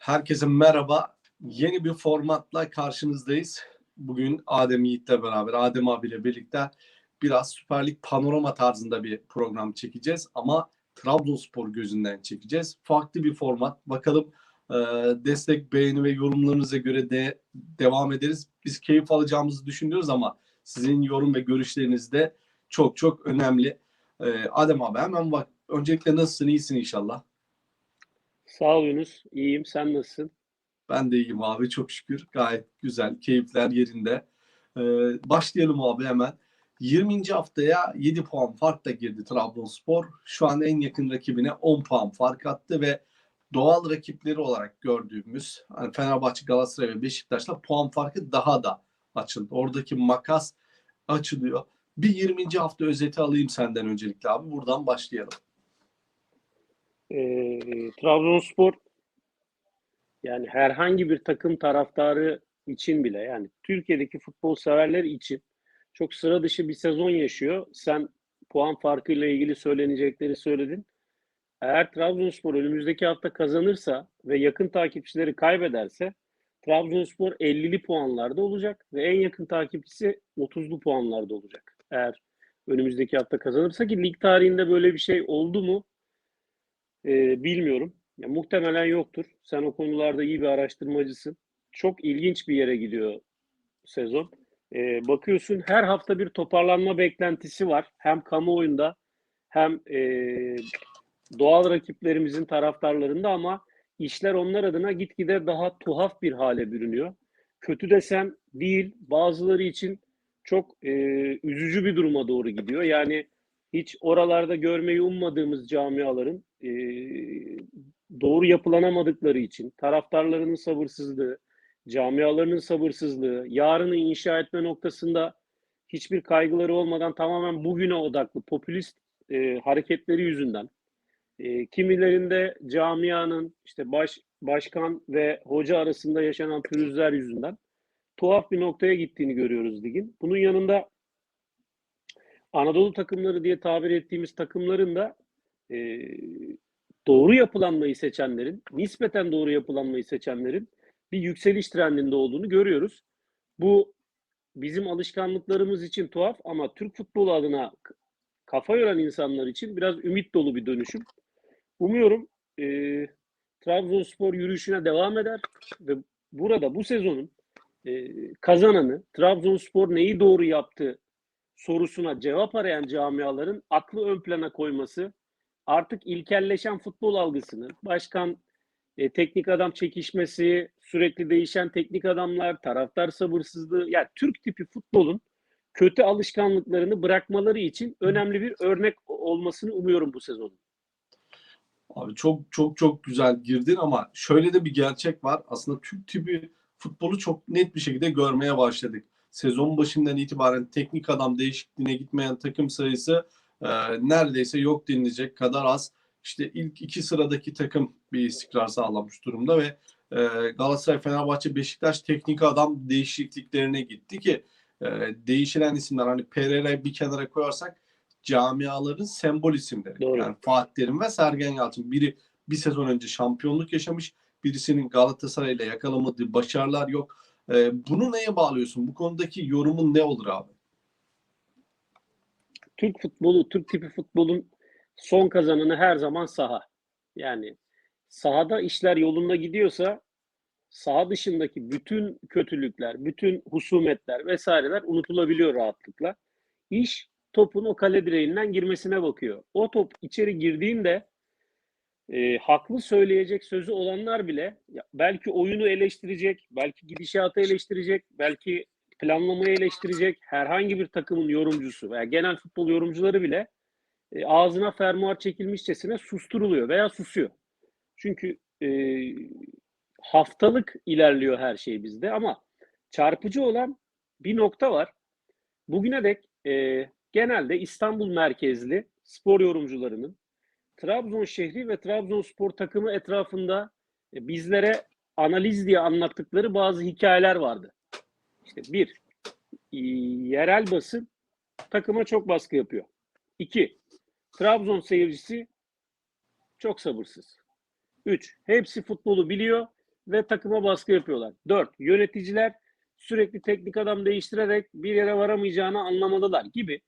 Herkese merhaba. Yeni bir formatla karşınızdayız. Bugün Adem Yiğit'le beraber, Adem abiyle birlikte biraz Süper Lig panorama tarzında bir program çekeceğiz. Ama Trabzonspor gözünden çekeceğiz. Farklı bir format. Bakalım e, destek, beğeni ve yorumlarınıza göre de devam ederiz. Biz keyif alacağımızı düşünüyoruz ama sizin yorum ve görüşleriniz de çok çok önemli. E, Adem abi hemen bak. Öncelikle nasılsın? İyisin inşallah. Sağ ol Yunus. İyiyim. Sen nasılsın? Ben de iyiyim abi çok şükür. Gayet güzel. Keyifler yerinde. Ee, başlayalım abi hemen. 20. haftaya 7 puan farkla girdi Trabzonspor. Şu an en yakın rakibine 10 puan fark attı ve doğal rakipleri olarak gördüğümüz hani Fenerbahçe, Galatasaray ve Beşiktaş'la puan farkı daha da açıldı. Oradaki makas açılıyor. Bir 20. hafta özeti alayım senden öncelikle abi. Buradan başlayalım. Ee, Trabzonspor yani herhangi bir takım taraftarı için bile yani Türkiye'deki futbol severler için çok sıra dışı bir sezon yaşıyor. Sen puan farkıyla ilgili söylenecekleri söyledin. Eğer Trabzonspor önümüzdeki hafta kazanırsa ve yakın takipçileri kaybederse Trabzonspor 50'li puanlarda olacak ve en yakın takipçisi 30'lu puanlarda olacak. Eğer önümüzdeki hafta kazanırsa ki lig tarihinde böyle bir şey oldu mu e, bilmiyorum. Ya, muhtemelen yoktur. Sen o konularda iyi bir araştırmacısın. Çok ilginç bir yere gidiyor sezon. E, bakıyorsun her hafta bir toparlanma beklentisi var. Hem kamuoyunda hem e, doğal rakiplerimizin taraftarlarında ama işler onlar adına gitgide daha tuhaf bir hale bürünüyor. Kötü desem değil, bazıları için çok e, üzücü bir duruma doğru gidiyor. Yani hiç oralarda görmeyi ummadığımız camiaların e, doğru yapılanamadıkları için taraftarlarının sabırsızlığı, camialarının sabırsızlığı, yarını inşa etme noktasında hiçbir kaygıları olmadan tamamen bugüne odaklı popülist e, hareketleri yüzünden e, kimilerinde camianın işte baş başkan ve hoca arasında yaşanan pürüzler yüzünden tuhaf bir noktaya gittiğini görüyoruz ligin. Bunun yanında Anadolu takımları diye tabir ettiğimiz takımların da e, doğru yapılanmayı seçenlerin, nispeten doğru yapılanmayı seçenlerin bir yükseliş trendinde olduğunu görüyoruz. Bu bizim alışkanlıklarımız için tuhaf ama Türk futbolu adına kafa yoran insanlar için biraz ümit dolu bir dönüşüm. Umuyorum e, Trabzonspor yürüyüşüne devam eder ve burada bu sezonun e, kazananı Trabzonspor neyi doğru yaptı sorusuna cevap arayan camiaların aklı ön plana koyması artık ilkelleşen futbol algısını, başkan e, teknik adam çekişmesi, sürekli değişen teknik adamlar, taraftar sabırsızlığı, yani Türk tipi futbolun kötü alışkanlıklarını bırakmaları için önemli bir örnek olmasını umuyorum bu sezonun. Abi çok çok çok güzel girdin ama şöyle de bir gerçek var. Aslında Türk tipi futbolu çok net bir şekilde görmeye başladık. Sezon başından itibaren teknik adam değişikliğine gitmeyen takım sayısı neredeyse yok denilecek kadar az. İşte ilk iki sıradaki takım bir istikrar sağlamış durumda ve e, Galatasaray, Fenerbahçe, Beşiktaş teknik adam değişikliklerine gitti ki e, değişilen isimler hani Pereira'yı bir kenara koyarsak camiaların sembol isimleri. Doğru. Yani Fatih Terim ve Sergen Yalçın. Biri bir sezon önce şampiyonluk yaşamış. Birisinin Galatasaray ile yakalamadığı başarılar yok. Ee, bunu neye bağlıyorsun? Bu konudaki yorumun ne olur abi? Türk futbolu, Türk tipi futbolun son kazananı her zaman saha. Yani sahada işler yolunda gidiyorsa saha dışındaki bütün kötülükler, bütün husumetler vesaireler unutulabiliyor rahatlıkla. İş topun o kale direğinden girmesine bakıyor. O top içeri girdiğinde e, haklı söyleyecek sözü olanlar bile ya, belki oyunu eleştirecek, belki gidişatı eleştirecek, belki planlamayı eleştirecek herhangi bir takımın yorumcusu veya genel futbol yorumcuları bile e, ağzına fermuar çekilmişçesine susturuluyor veya susuyor. Çünkü e, haftalık ilerliyor her şey bizde ama çarpıcı olan bir nokta var. Bugüne dek e, genelde İstanbul merkezli spor yorumcularının Trabzon şehri ve Trabzonspor takımı etrafında e, bizlere analiz diye anlattıkları bazı hikayeler vardı. İşte bir, yerel basın takıma çok baskı yapıyor. İki, Trabzon seyircisi çok sabırsız. Üç, hepsi futbolu biliyor. ve takıma baskı yapıyorlar. 4. Yöneticiler sürekli teknik adam değiştirerek bir yere varamayacağını anlamalılar gibi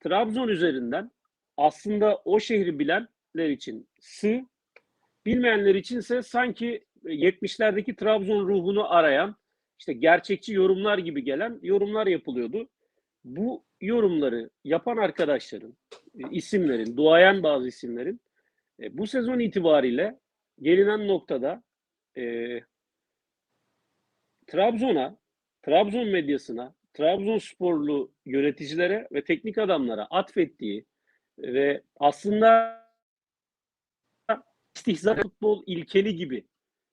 Trabzon üzerinden aslında o şehri bilenler için sığ, bilmeyenler içinse sanki 70'lerdeki Trabzon ruhunu arayan işte gerçekçi yorumlar gibi gelen yorumlar yapılıyordu. Bu yorumları yapan arkadaşların, e, isimlerin, duayen bazı isimlerin e, bu sezon itibariyle gelinen noktada e, Trabzon'a, Trabzon medyasına, Trabzonsporlu yöneticilere ve teknik adamlara atfettiği ve aslında istihza futbol ilkeli gibi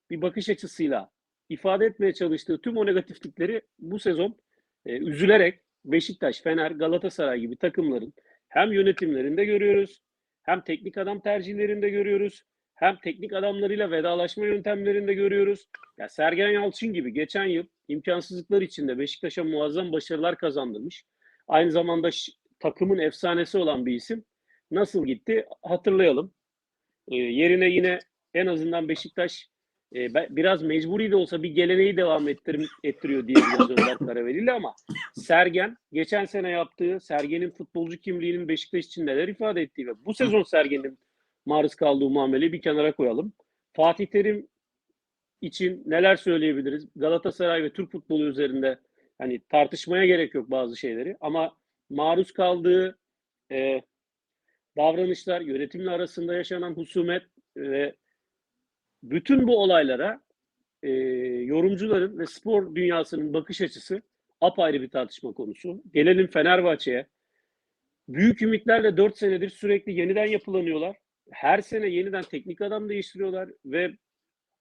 bir bakış açısıyla ifade etmeye çalıştığı tüm o negatiflikleri bu sezon e, üzülerek Beşiktaş, Fener, Galatasaray gibi takımların hem yönetimlerinde görüyoruz, hem teknik adam tercihlerinde görüyoruz, hem teknik adamlarıyla vedalaşma yöntemlerinde görüyoruz. Ya Sergen Yalçın gibi geçen yıl imkansızlıklar içinde Beşiktaş'a muazzam başarılar kazandırmış. Aynı zamanda takımın efsanesi olan bir isim. Nasıl gitti hatırlayalım. E, yerine yine en azından Beşiktaş e, biraz mecburi de olsa bir geleneği devam ettir, ettiriyor diyebiliriz Önder Karaveli'yle ama Sergen geçen sene yaptığı Sergen'in futbolcu kimliğinin Beşiktaş için neler ifade ettiği ve bu sezon Sergen'in maruz kaldığı muameleyi bir kenara koyalım. Fatih Terim için neler söyleyebiliriz? Galatasaray ve Türk futbolu üzerinde hani tartışmaya gerek yok bazı şeyleri ama maruz kaldığı e, davranışlar, yönetimle arasında yaşanan husumet ve bütün bu olaylara e, yorumcuların ve spor dünyasının bakış açısı apayrı bir tartışma konusu. Gelelim Fenerbahçe'ye. Büyük ümitlerle 4 senedir sürekli yeniden yapılanıyorlar. Her sene yeniden teknik adam değiştiriyorlar ve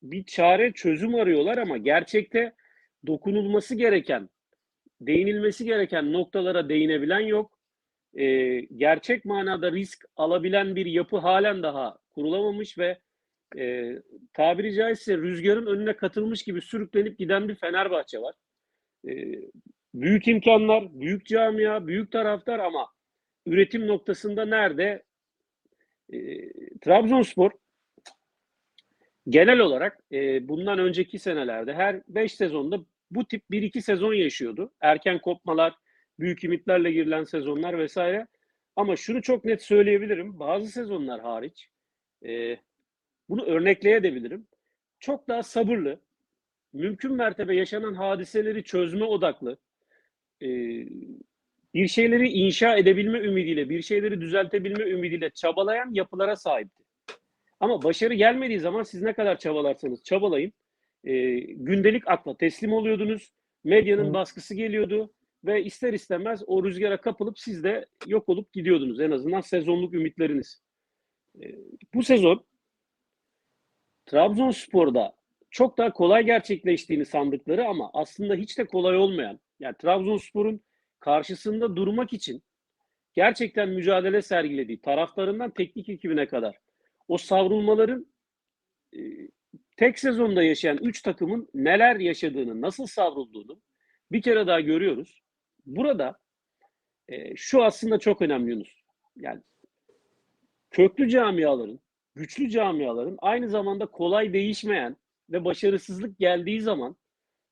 bir çare çözüm arıyorlar ama gerçekte dokunulması gereken, değinilmesi gereken noktalara değinebilen yok. Ee, gerçek manada risk alabilen bir yapı halen daha kurulamamış ve e, tabiri caizse rüzgarın önüne katılmış gibi sürüklenip giden bir Fenerbahçe var. Ee, büyük imkanlar, büyük camia, büyük taraftar ama üretim noktasında nerede? Ee, Trabzonspor genel olarak e, bundan önceki senelerde her 5 sezonda bu tip 1-2 sezon yaşıyordu. Erken kopmalar, büyük ümitlerle girilen sezonlar vesaire. Ama şunu çok net söyleyebilirim. Bazı sezonlar hariç e, bunu örnekleyebilirim. Çok daha sabırlı, mümkün mertebe yaşanan hadiseleri çözme odaklı, e, bir şeyleri inşa edebilme ümidiyle, bir şeyleri düzeltebilme ümidiyle çabalayan yapılara sahipti. Ama başarı gelmediği zaman siz ne kadar çabalarsanız çabalayın, e, gündelik akla teslim oluyordunuz, medyanın baskısı geliyordu ve ister istemez o rüzgara kapılıp siz de yok olup gidiyordunuz. En azından sezonluk ümitleriniz. E, bu sezon Trabzonspor'da çok daha kolay gerçekleştiğini sandıkları ama aslında hiç de kolay olmayan, yani Trabzonspor'un karşısında durmak için gerçekten mücadele sergilediği taraftarından teknik ekibine kadar o savrulmaların e, tek sezonda yaşayan 3 takımın neler yaşadığını, nasıl savrulduğunu bir kere daha görüyoruz. Burada e, şu aslında çok önemli Yunus. Yani köklü camiaların, güçlü camiaların aynı zamanda kolay değişmeyen ve başarısızlık geldiği zaman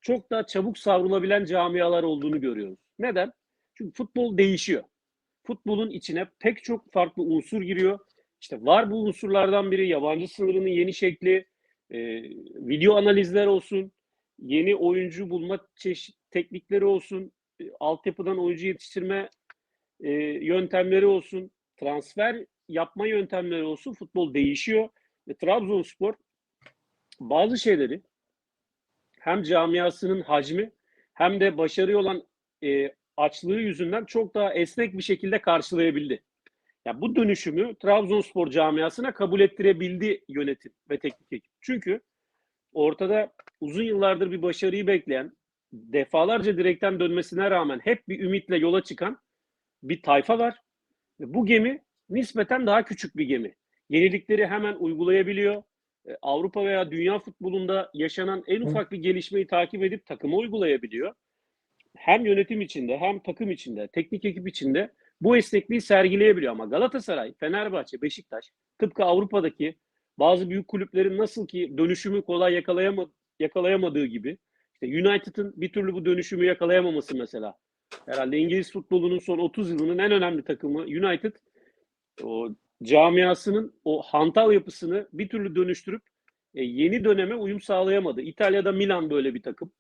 çok daha çabuk savrulabilen camialar olduğunu görüyoruz. Neden? Çünkü futbol değişiyor. Futbolun içine pek çok farklı unsur giriyor. İşte var bu unsurlardan biri yabancı sınırının yeni şekli, e, video analizler olsun, yeni oyuncu bulma çeşit teknikleri olsun, e, altyapıdan oyuncu yetiştirme e, yöntemleri olsun, transfer yapma yöntemleri olsun futbol değişiyor ve Trabzonspor bazı şeyleri hem camiasının hacmi hem de başarıya olan e, açlığı yüzünden çok daha esnek bir şekilde karşılayabildi. Ya bu dönüşümü Trabzonspor camiasına kabul ettirebildi yönetim ve teknik ekip. Çünkü ortada uzun yıllardır bir başarıyı bekleyen, defalarca direkten dönmesine rağmen hep bir ümitle yola çıkan bir tayfa var. Ve bu gemi nispeten daha küçük bir gemi. Yenilikleri hemen uygulayabiliyor. E, Avrupa veya dünya futbolunda yaşanan en ufak bir gelişmeyi takip edip takıma uygulayabiliyor. Hem yönetim içinde hem takım içinde, teknik ekip içinde bu esnekliği sergileyebiliyor. Ama Galatasaray, Fenerbahçe, Beşiktaş tıpkı Avrupa'daki bazı büyük kulüplerin nasıl ki dönüşümü kolay yakalayama, yakalayamadığı gibi işte United'ın bir türlü bu dönüşümü yakalayamaması mesela. Herhalde İngiliz futbolunun son 30 yılının en önemli takımı United o camiasının o hantal yapısını bir türlü dönüştürüp e, yeni döneme uyum sağlayamadı. İtalya'da Milan böyle bir takım.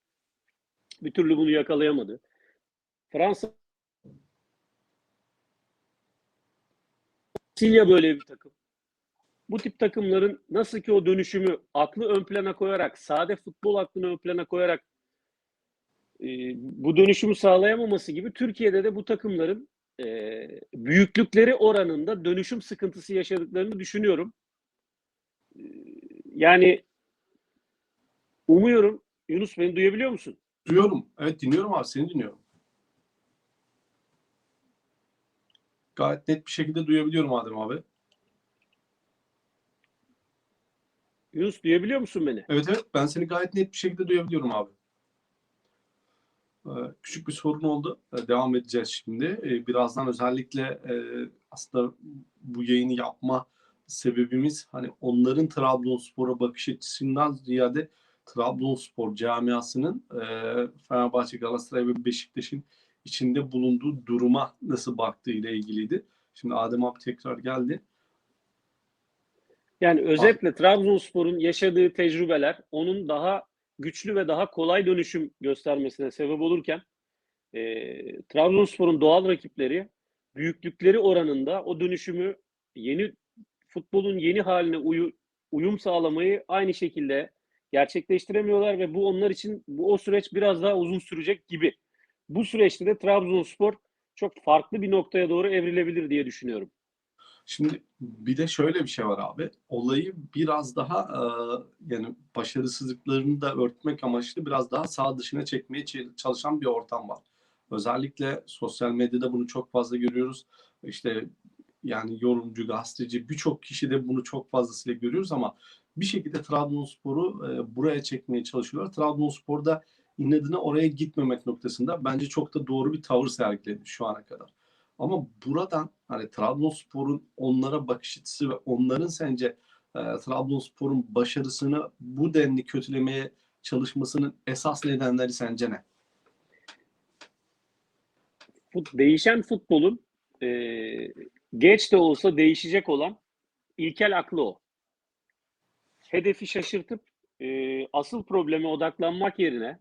Bir türlü bunu yakalayamadı. Fransa Silya böyle bir takım. Bu tip takımların nasıl ki o dönüşümü aklı ön plana koyarak, sade futbol aklını ön plana koyarak e, bu dönüşümü sağlayamaması gibi Türkiye'de de bu takımların e, büyüklükleri oranında dönüşüm sıkıntısı yaşadıklarını düşünüyorum. E, yani umuyorum Yunus beni duyabiliyor musun? Duyuyorum. Evet dinliyorum abi. Seni dinliyorum. Gayet net bir şekilde duyabiliyorum Adem abi. Yunus duyabiliyor musun beni? Evet evet ben seni gayet net bir şekilde duyabiliyorum abi. Ee, Küçük bir sorun oldu. Ee, Devam edeceğiz şimdi. Ee, Birazdan özellikle e, aslında bu yayını yapma sebebimiz hani onların Trabzonspor'a bakış açısından ziyade Trabzonspor camiasının e, Fenerbahçe, Galatasaray ve Beşiktaş'ın içinde bulunduğu duruma nasıl baktığı ile ilgiliydi. Şimdi Adem abi tekrar geldi. Yani özetle Trabzonspor'un yaşadığı tecrübeler onun daha güçlü ve daha kolay dönüşüm göstermesine sebep olurken e, Trabzonspor'un doğal rakipleri büyüklükleri oranında o dönüşümü yeni futbolun yeni haline uyu- uyum sağlamayı aynı şekilde gerçekleştiremiyorlar ve bu onlar için bu o süreç biraz daha uzun sürecek gibi. Bu süreçte de Trabzonspor çok farklı bir noktaya doğru evrilebilir diye düşünüyorum. Şimdi bir de şöyle bir şey var abi. Olayı biraz daha e, yani başarısızlıklarını da örtmek amaçlı biraz daha sağ dışına çekmeye çalışan bir ortam var. Özellikle sosyal medyada bunu çok fazla görüyoruz. İşte yani yorumcu, gazeteci birçok kişi de bunu çok fazlasıyla görüyoruz ama bir şekilde Trabzonspor'u e, buraya çekmeye çalışıyorlar. Trabzonspor da inadına oraya gitmemek noktasında bence çok da doğru bir tavır sergiledi şu ana kadar. Ama buradan hani Trabzonspor'un onlara bakış açısı ve onların sence e, Trabzonspor'un başarısını bu denli kötülemeye çalışmasının esas nedenleri sence ne? Fut, değişen futbolun e, geç de olsa değişecek olan ilkel aklı o. Hedefi şaşırtıp e, asıl probleme odaklanmak yerine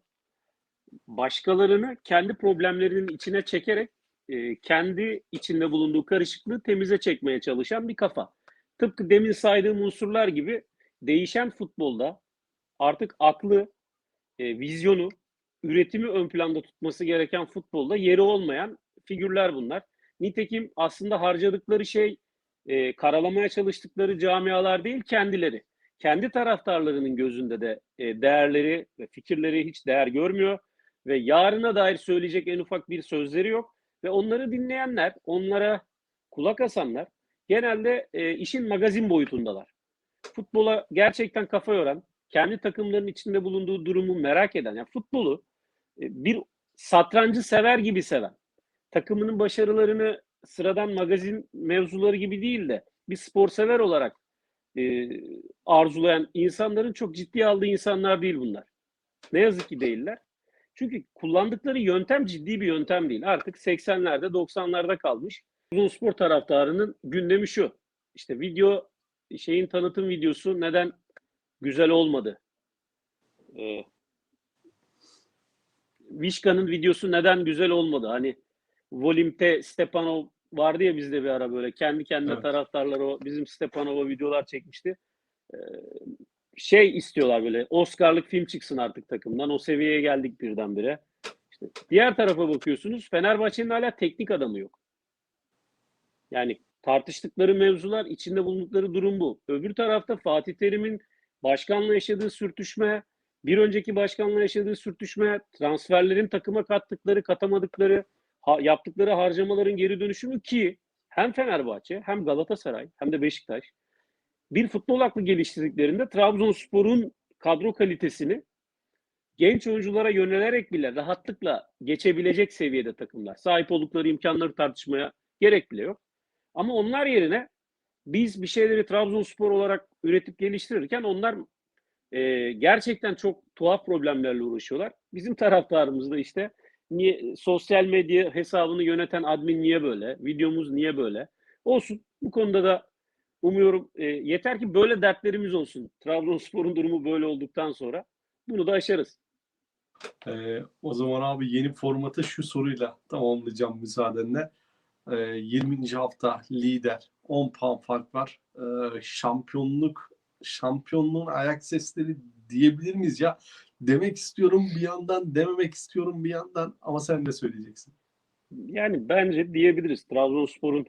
başkalarını kendi problemlerinin içine çekerek e, kendi içinde bulunduğu karışıklığı temize çekmeye çalışan bir kafa. Tıpkı demin saydığım unsurlar gibi değişen futbolda artık aklı, e, vizyonu, üretimi ön planda tutması gereken futbolda yeri olmayan figürler bunlar. Nitekim aslında harcadıkları şey e, karalamaya çalıştıkları camialar değil kendileri. Kendi taraftarlarının gözünde de e, değerleri ve fikirleri hiç değer görmüyor ve yarına dair söyleyecek en ufak bir sözleri yok ve onları dinleyenler, onlara kulak asanlar genelde e, işin magazin boyutundalar. Futbola gerçekten kafa yoran, kendi takımlarının içinde bulunduğu durumu merak eden, yani futbolu e, bir satrancı sever gibi seven, takımının başarılarını sıradan magazin mevzuları gibi değil de bir spor sever olarak e, arzulayan insanların çok ciddiye aldığı insanlar değil bunlar. Ne yazık ki değiller. Çünkü kullandıkları yöntem ciddi bir yöntem değil. Artık 80'lerde 90'larda kalmış. Uzun spor taraftarının gündemi şu. İşte video şeyin tanıtım videosu neden güzel olmadı? Ee, Vişka'nın videosu neden güzel olmadı? Hani Volimte Stepanov vardı ya bizde bir ara böyle kendi kendine Evet. taraftarlar o bizim Stepanov'a videolar çekmişti. Ee, şey istiyorlar böyle Oscar'lık film çıksın artık takımdan. O seviyeye geldik birdenbire. İşte diğer tarafa bakıyorsunuz Fenerbahçe'nin hala teknik adamı yok. Yani tartıştıkları mevzular, içinde bulundukları durum bu. Öbür tarafta Fatih Terim'in başkanla yaşadığı sürtüşme, bir önceki başkanla yaşadığı sürtüşme, transferlerin takıma kattıkları, katamadıkları, ha- yaptıkları harcamaların geri dönüşümü ki hem Fenerbahçe hem Galatasaray hem de Beşiktaş bir futbol aklı geliştirdiklerinde Trabzonspor'un kadro kalitesini genç oyunculara yönelerek bile rahatlıkla geçebilecek seviyede takımlar. Sahip oldukları imkanları tartışmaya gerek bile yok. Ama onlar yerine biz bir şeyleri Trabzonspor olarak üretip geliştirirken onlar e, gerçekten çok tuhaf problemlerle uğraşıyorlar. Bizim taraftarımız işte niye sosyal medya hesabını yöneten admin niye böyle? Videomuz niye böyle? Olsun. Bu konuda da umuyorum e, yeter ki böyle dertlerimiz olsun. Trabzonspor'un durumu böyle olduktan sonra bunu da aşarız. Ee, o zaman abi yeni formatı şu soruyla tamamlayacağım müsaadenle. Ee, 20. hafta lider 10 puan fark var. Ee, şampiyonluk şampiyonluğun ayak sesleri diyebilir miyiz ya? Demek istiyorum bir yandan, dememek istiyorum bir yandan ama sen ne söyleyeceksin? Yani bence diyebiliriz. Trabzonspor'un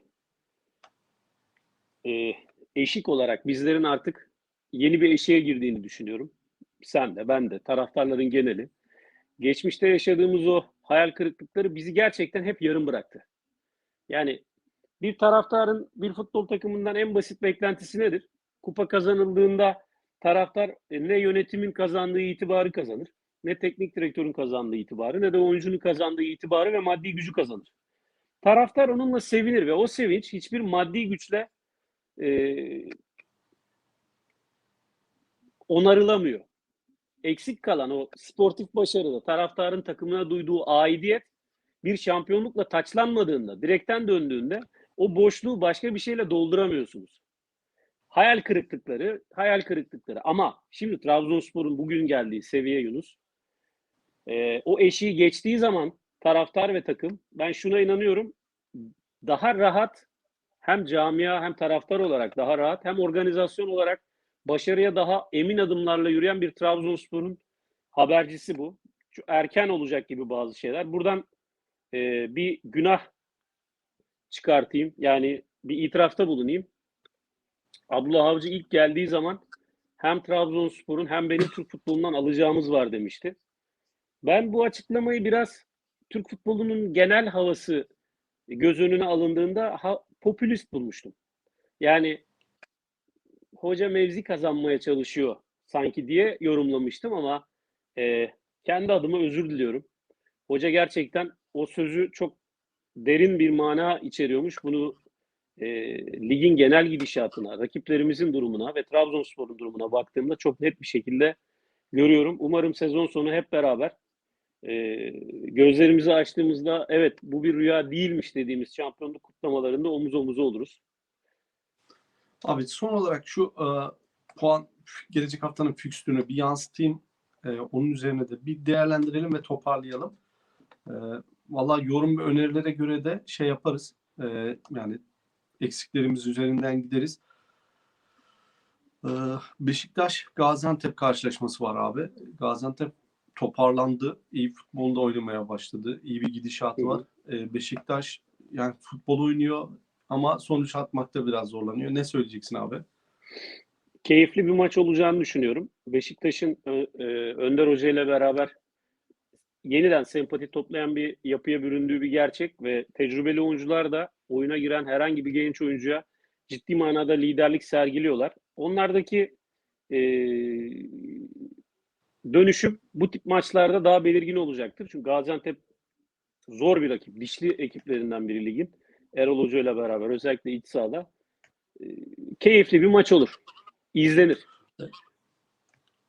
e, eşik olarak bizlerin artık yeni bir eşiğe girdiğini düşünüyorum. Sen de, ben de, taraftarların geneli. Geçmişte yaşadığımız o hayal kırıklıkları bizi gerçekten hep yarım bıraktı. Yani bir taraftarın bir futbol takımından en basit beklentisi nedir? Kupa kazanıldığında taraftar e, ne yönetimin kazandığı itibarı kazanır, ne teknik direktörün kazandığı itibarı, ne de oyuncunun kazandığı itibarı ve maddi gücü kazanır. Taraftar onunla sevinir ve o sevinç hiçbir maddi güçle e, onarılamıyor. Eksik kalan o sportif başarıda taraftarın takımına duyduğu aidiyet bir şampiyonlukla taçlanmadığında, direkten döndüğünde o boşluğu başka bir şeyle dolduramıyorsunuz. Hayal kırıklıkları, hayal kırıklıkları. Ama şimdi Trabzonspor'un bugün geldiği seviye Yunus, e, o eşiği geçtiği zaman taraftar ve takım, ben şuna inanıyorum, daha rahat hem camia hem taraftar olarak daha rahat hem organizasyon olarak başarıya daha emin adımlarla yürüyen bir Trabzonspor'un habercisi bu. Şu erken olacak gibi bazı şeyler. Buradan e, bir günah çıkartayım. Yani bir itirafta bulunayım. Abdullah Avcı ilk geldiği zaman hem Trabzonspor'un hem benim Türk futbolundan alacağımız var demişti. Ben bu açıklamayı biraz Türk futbolunun genel havası göz önüne alındığında ha, popülist bulmuştum. Yani hoca mevzi kazanmaya çalışıyor sanki diye yorumlamıştım ama e, kendi adıma özür diliyorum. Hoca gerçekten o sözü çok derin bir mana içeriyormuş. Bunu e, ligin genel gidişatına, rakiplerimizin durumuna ve Trabzonspor'un durumuna baktığımda çok net bir şekilde görüyorum. Umarım sezon sonu hep beraber e, gözlerimizi açtığımızda evet bu bir rüya değilmiş dediğimiz şampiyonluk kutlamalarında omuz omuza oluruz. Abi son olarak şu e, puan gelecek haftanın fikstürünü bir yansıtayım. E, onun üzerine de bir değerlendirelim ve toparlayalım. E, Valla yorum ve önerilere göre de şey yaparız. E, yani eksiklerimiz üzerinden gideriz. E, Beşiktaş Gaziantep karşılaşması var abi. Gaziantep toparlandı. iyi futbolda oynamaya başladı. İyi bir gidişatı var. E, Beşiktaş yani futbol oynuyor ama sonuç atmakta biraz zorlanıyor. Ne söyleyeceksin abi? Keyifli bir maç olacağını düşünüyorum. Beşiktaş'ın ö- e, Önder Hoca ile beraber yeniden sempati toplayan bir yapıya büründüğü bir gerçek ve tecrübeli oyuncular da oyuna giren herhangi bir genç oyuncuya ciddi manada liderlik sergiliyorlar. Onlardaki e, dönüşüm bu tip maçlarda daha belirgin olacaktır. Çünkü Gaziantep zor bir rakip. Dişli ekiplerinden biri ligin. Erol Hoca ile beraber özellikle iç sahada e, keyifli bir maç olur. İzlenir.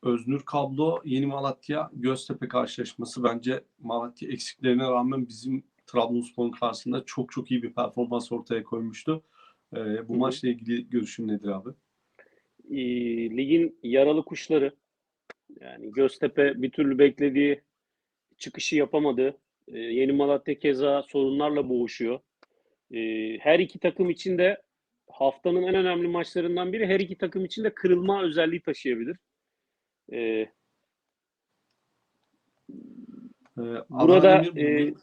Öznür Kablo Yeni Malatya Göztepe karşılaşması bence Malatya eksiklerine rağmen bizim Trabzonspor'un karşısında çok çok iyi bir performans ortaya koymuştu. Ee, bu hı. maçla ilgili görüşün nedir abi? e, ligin yaralı kuşları yani Göztepe bir türlü beklediği çıkışı yapamadı. E, Yeni Malatya keza sorunlarla boğuşuyor. E, her iki takım için de haftanın en önemli maçlarından biri her iki takım için de kırılma özelliği taşıyabilir. E, Ee, Burada, Adana Demir e,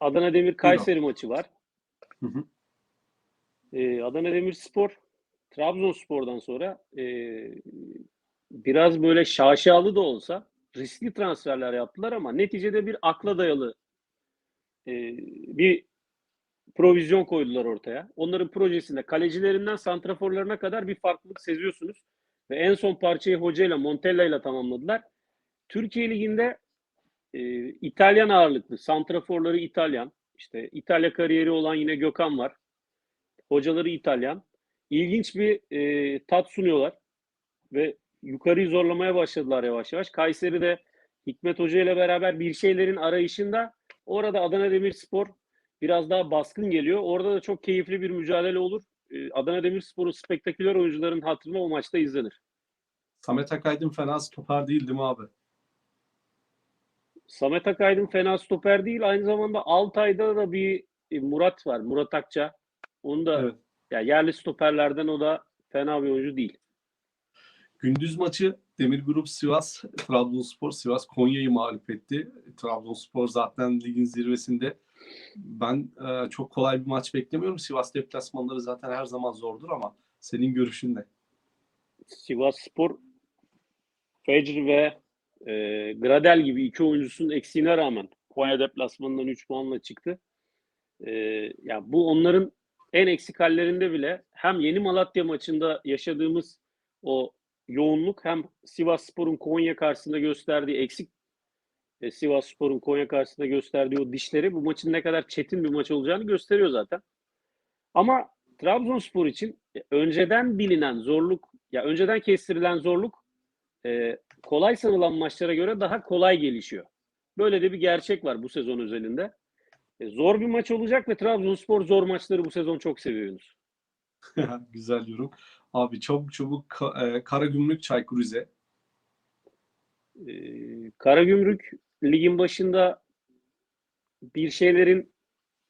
Adana Demir Kayseri maçı var. Hı hı. E, Adana Demirspor Trabzonspor'dan sonra e, biraz böyle şaşalı da olsa riskli transferler yaptılar ama neticede bir akla dayalı e, bir provizyon koydular ortaya. Onların projesinde kalecilerinden santraforlarına kadar bir farklılık seziyorsunuz. Ve en son parçayı Hoca ile Montella ile tamamladılar. Türkiye Ligi'nde e, İtalyan ağırlıklı, santraforları İtalyan. İşte İtalya kariyeri olan yine Gökhan var. Hocaları İtalyan. İlginç bir e, tat sunuyorlar. Ve yukarıyı zorlamaya başladılar yavaş yavaş. Kayseri'de Hikmet Hoca ile beraber bir şeylerin arayışında orada Adana Demirspor biraz daha baskın geliyor. Orada da çok keyifli bir mücadele olur. Ee, Adana Demirspor'un spektaküler oyuncuların hatırına o maçta izlenir. Samet Akaydın fena stoper değil değil mi abi? Samet Akaydın fena stoper değil. Aynı zamanda Altay'da da bir e, Murat var. Murat Akça. Onu da Evet. ya yerli stoperlerden o da fena bir oyuncu değil. Gündüz maçı Demir Grup Sivas, Trabzonspor Sivas Konya'yı mağlup etti. Trabzonspor zaten ligin zirvesinde. Ben e, çok kolay bir maç beklemiyorum. Sivas deplasmanları zaten her zaman zordur ama senin görüşün ne? Sivas Spor Fecr ve e, Gradel gibi iki oyuncusunun eksiğine rağmen Konya deplasmanından 3 puanla çıktı. E, ya bu onların en eksik hallerinde bile hem Yeni Malatya maçında yaşadığımız o yoğunluk hem Sivas Spor'un Konya karşısında gösterdiği eksik e, Sivas Spor'un Konya karşısında gösterdiği o dişleri bu maçın ne kadar çetin bir maç olacağını gösteriyor zaten. Ama Trabzonspor için e, önceden bilinen zorluk, ya önceden kestirilen zorluk e, kolay sanılan maçlara göre daha kolay gelişiyor. Böyle de bir gerçek var bu sezon özelinde. E, zor bir maç olacak ve Trabzonspor zor maçları bu sezon çok seviyor Yunus. Güzel yorum. Abi çabuk çabuk e, Karagümrük Çaykur Rize. E, Karagümrük ligin başında bir şeylerin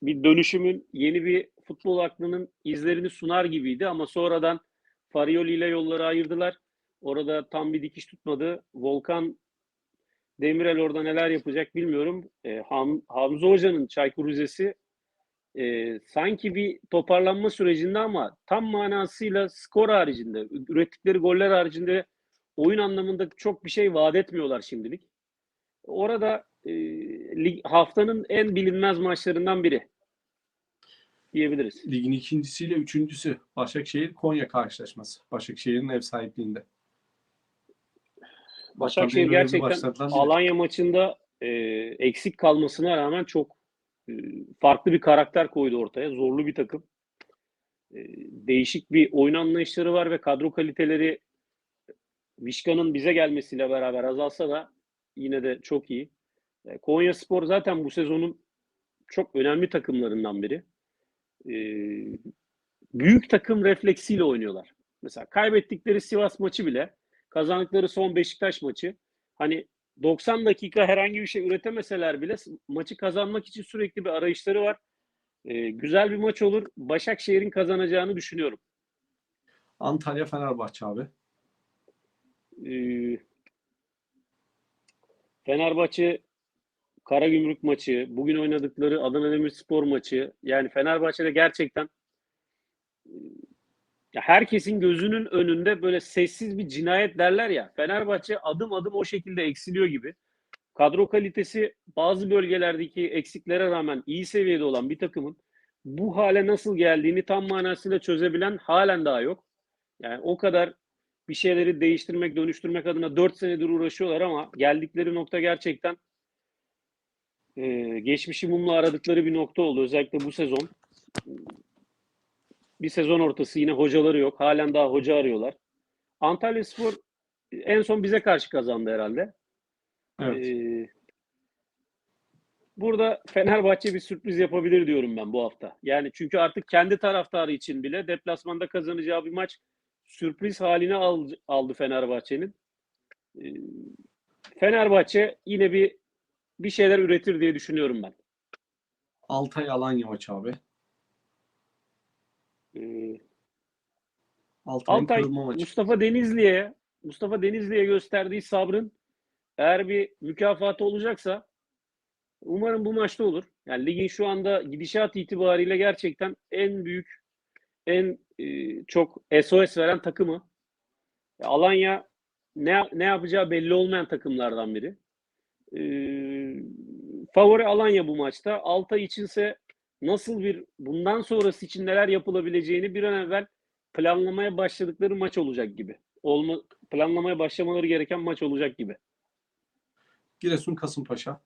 bir dönüşümün yeni bir futbol aklının izlerini sunar gibiydi ama sonradan Farioli ile yolları ayırdılar. Orada tam bir dikiş tutmadı. Volkan Demirel orada neler yapacak bilmiyorum. E, Ham, Hamza Hoca'nın Çaykur Rize'si e, sanki bir toparlanma sürecinde ama tam manasıyla skor haricinde, ürettikleri goller haricinde oyun anlamında çok bir şey vaat etmiyorlar şimdilik. Orada e, lig, haftanın en bilinmez maçlarından biri diyebiliriz. Ligin ikincisiyle üçüncüsü Başakşehir Konya karşılaşması. Başakşehir'in ev sahipliğinde. Başakşehir gerçekten. Alanya maçında e, eksik kalmasına rağmen çok farklı bir karakter koydu ortaya. Zorlu bir takım. E, değişik bir oyun anlayışları var ve kadro kaliteleri Vişka'nın bize gelmesiyle beraber azalsa da yine de çok iyi. E, Konya Spor zaten bu sezonun çok önemli takımlarından biri. E, büyük takım refleksiyle oynuyorlar. Mesela kaybettikleri Sivas maçı bile kazandıkları son Beşiktaş maçı hani 90 dakika herhangi bir şey üretemeseler bile maçı kazanmak için sürekli bir arayışları var. Ee, güzel bir maç olur. Başakşehir'in kazanacağını düşünüyorum. Antalya Fenerbahçe abi. Ee, Fenerbahçe Karagümrük maçı, bugün oynadıkları Adana Demirspor maçı. Yani Fenerbahçe'de gerçekten e, ya herkesin gözünün önünde böyle sessiz bir cinayet derler ya. Fenerbahçe adım adım o şekilde eksiliyor gibi. Kadro kalitesi bazı bölgelerdeki eksiklere rağmen iyi seviyede olan bir takımın bu hale nasıl geldiğini tam manasıyla çözebilen halen daha yok. Yani o kadar bir şeyleri değiştirmek, dönüştürmek adına 4 senedir uğraşıyorlar ama geldikleri nokta gerçekten e, geçmişi mumla aradıkları bir nokta oldu. Özellikle bu sezon. Bir sezon ortası yine hocaları yok. Halen daha hoca arıyorlar. Antalya Spor en son bize karşı kazandı herhalde. Evet. Ee, burada Fenerbahçe bir sürpriz yapabilir diyorum ben bu hafta. Yani çünkü artık kendi taraftarı için bile deplasmanda kazanacağı bir maç sürpriz haline al- aldı Fenerbahçe'nin. Ee, Fenerbahçe yine bir bir şeyler üretir diye düşünüyorum ben. Altay Alanya maçı abi. Altay'ın Altay. Mustafa Denizli'ye Mustafa Denizli'ye gösterdiği sabrın eğer bir mükafatı olacaksa umarım bu maçta olur. Yani ligin şu anda gidişat itibariyle gerçekten en büyük en e, çok SOS veren takımı. E, Alanya ne ne yapacağı belli olmayan takımlardan biri. E, favori Alanya bu maçta. Altay içinse nasıl bir bundan sonrası için neler yapılabileceğini bir an evvel planlamaya başladıkları maç olacak gibi. Olma, planlamaya başlamaları gereken maç olacak gibi. Giresun Kasımpaşa.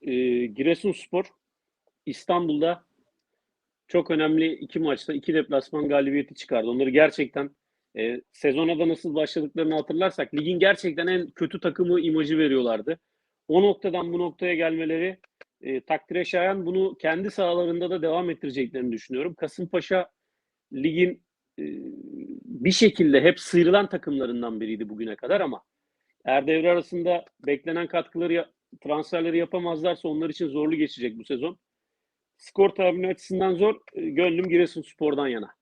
Ee, Giresunspor İstanbul'da çok önemli iki maçta iki deplasman galibiyeti çıkardı. Onları gerçekten E, sezona da nasıl başladıklarını hatırlarsak ligin gerçekten en kötü takımı imajı veriyorlardı. O noktadan bu noktaya gelmeleri e, takdire şayan bunu kendi sahalarında da devam ettireceklerini düşünüyorum. Kasımpaşa ligin e, bir şekilde hep sıyrılan takımlarından biriydi bugüne kadar ama eğer devre arasında beklenen katkıları transferleri yapamazlarsa onlar için zorlu geçecek bu sezon. Skor tahmini açısından zor. E, Gönlüm Giresunspor'dan yana.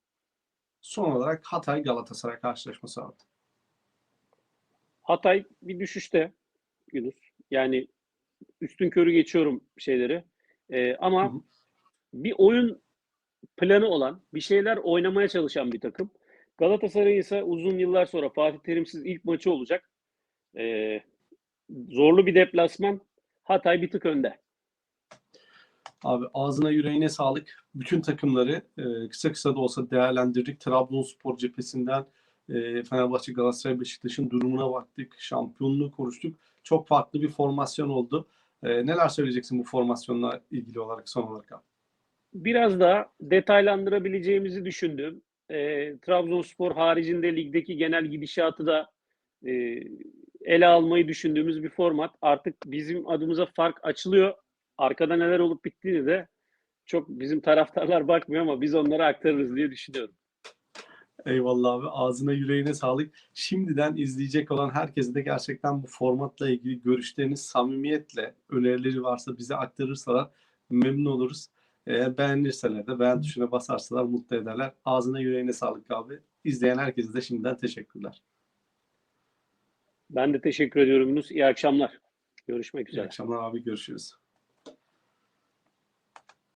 Son olarak Hatay Galatasaray karşılaşması abi. Hatay bir düşüşte Yunus. Yani üstün körü geçiyorum şeyleri. Ee, ama Hı hı. bir oyun planı olan, bir şeyler oynamaya çalışan bir takım. Galatasaray ise uzun yıllar sonra Fatih Terimsiz ilk maçı olacak. Ee, zorlu bir deplasman. Hatay bir tık önde. Abi ağzına yüreğine sağlık. Bütün takımları e, kısa kısa da olsa değerlendirdik. Trabzonspor cephesinden e, Fenerbahçe, Galatasaray, Beşiktaş'ın durumuna baktık. Şampiyonluğu konuştuk. Çok farklı bir formasyon oldu. E, neler söyleyeceksin bu formasyonla ilgili olarak son olarak? Biraz daha detaylandırabileceğimizi düşündüm. Ee, Trabzonspor haricinde ligdeki genel gidişatı da e, ele almayı düşündüğümüz bir format. Artık bizim adımıza fark açılıyor. Arkada neler olup bittiğini de çok bizim taraftarlar bakmıyor ama biz onlara aktarırız diye düşünüyorum. Eyvallah abi. Ağzına yüreğine sağlık. Şimdiden izleyecek olan herkese de gerçekten bu formatla ilgili görüşlerini samimiyetle, önerileri varsa bize aktarırsalar memnun oluruz. Eğer beğenirseler de beğen tuşuna basarsalar mutlu ederler. Ağzına yüreğine sağlık abi. İzleyen herkese de şimdiden teşekkürler. Ben de teşekkür ediyorum Yunus. İyi akşamlar. Görüşmek İyi üzere. akşamlar abi. Görüşürüz.